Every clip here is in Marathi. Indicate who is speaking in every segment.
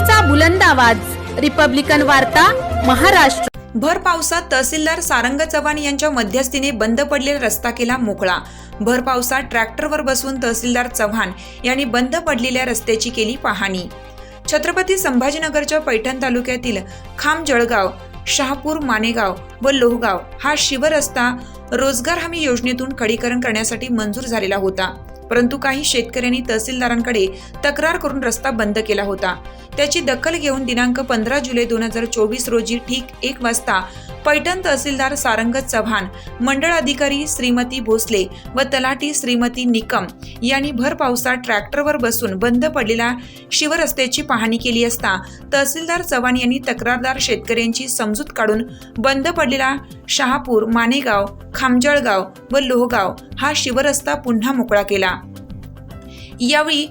Speaker 1: लोकशाहीचा बुलंद आवाज. रिपब्लिकन वार्ता महाराष्ट्र.
Speaker 2: भर पावसात तहसीलदार सारंग चव्हाण यांच्या मध्यस्थीने बंद पडलेला रस्ता केला मोकळा. भर पावसात ट्रॅक्टरवर बसून तहसीलदार चव्हाण यांनी बंद पडलेल्या रस्त्याची केली पाहणी. छत्रपती संभाजीनगरच्या पैठण तालुक्यातील खाम जळगाव शहापूर मानेगाव व लोहगाव हा शिवरस्ता रोजगार हमी योजनेतून खडीकरण करण्यासाठी मंजूर झालेला होता. परंतु काही शेतकऱ्यांनी तहसीलदारांकडे तक्रार करून रस्ता बंद केला होता. त्याची दखल घेऊन दिनांक पंधरा जुलै दोन हजार चोवीस रोजी ठीक एक वाजता पैठण तहसीलदार सारंग चव्हाण मंडळ अधिकारी श्रीमती भोसले व तलाठी श्रीमती निकम यांनी भर पावसात ट्रॅक्टरवर बसून बंद पडलेल्या शिवरस्त्याची पाहणी केली असता तहसीलदार चव्हाण यांनी तक्रारदार शेतकऱ्यांची समजूत काढून बंद पडलेला शहापूर मानेगाव खामजळगाव व लोहगाव हा शिवरस्ता पुन्हा मोकळा केला. यावेळी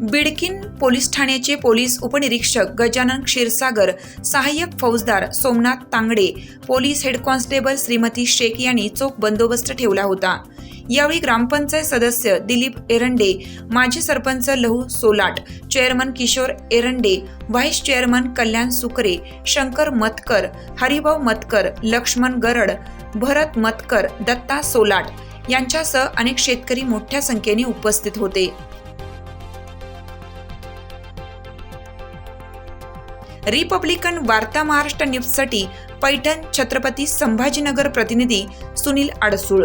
Speaker 2: बिडकिन पोलीस ठाण्याचे पोलीस उपनिरीक्षक गजानन क्षीरसागर सहाय्यक फौजदार Somnath Tangde police head constable Shrimati Shaikh यांनी चोख बंदोबस्त ठेवला होता. यावेळी ग्रामपंचायत सदस्य दिलीप एरंडे माजी sarpanch Lahu Solat chairman Kishor Erande vice chairman Kalyan Sukre Shankar Matkar Haribhau Matkar Laxman Garad Bharat Matkar Datta Solat यांच्यासह अनेक शेतकरी मोठ्या संख्येने उपस्थित होते. रिपब्लिकन वार्ता महाराष्ट्र न्यूजसाठी पैठण छत्रपती संभाजीनगर प्रतिनिधी सुनील आडसूळ.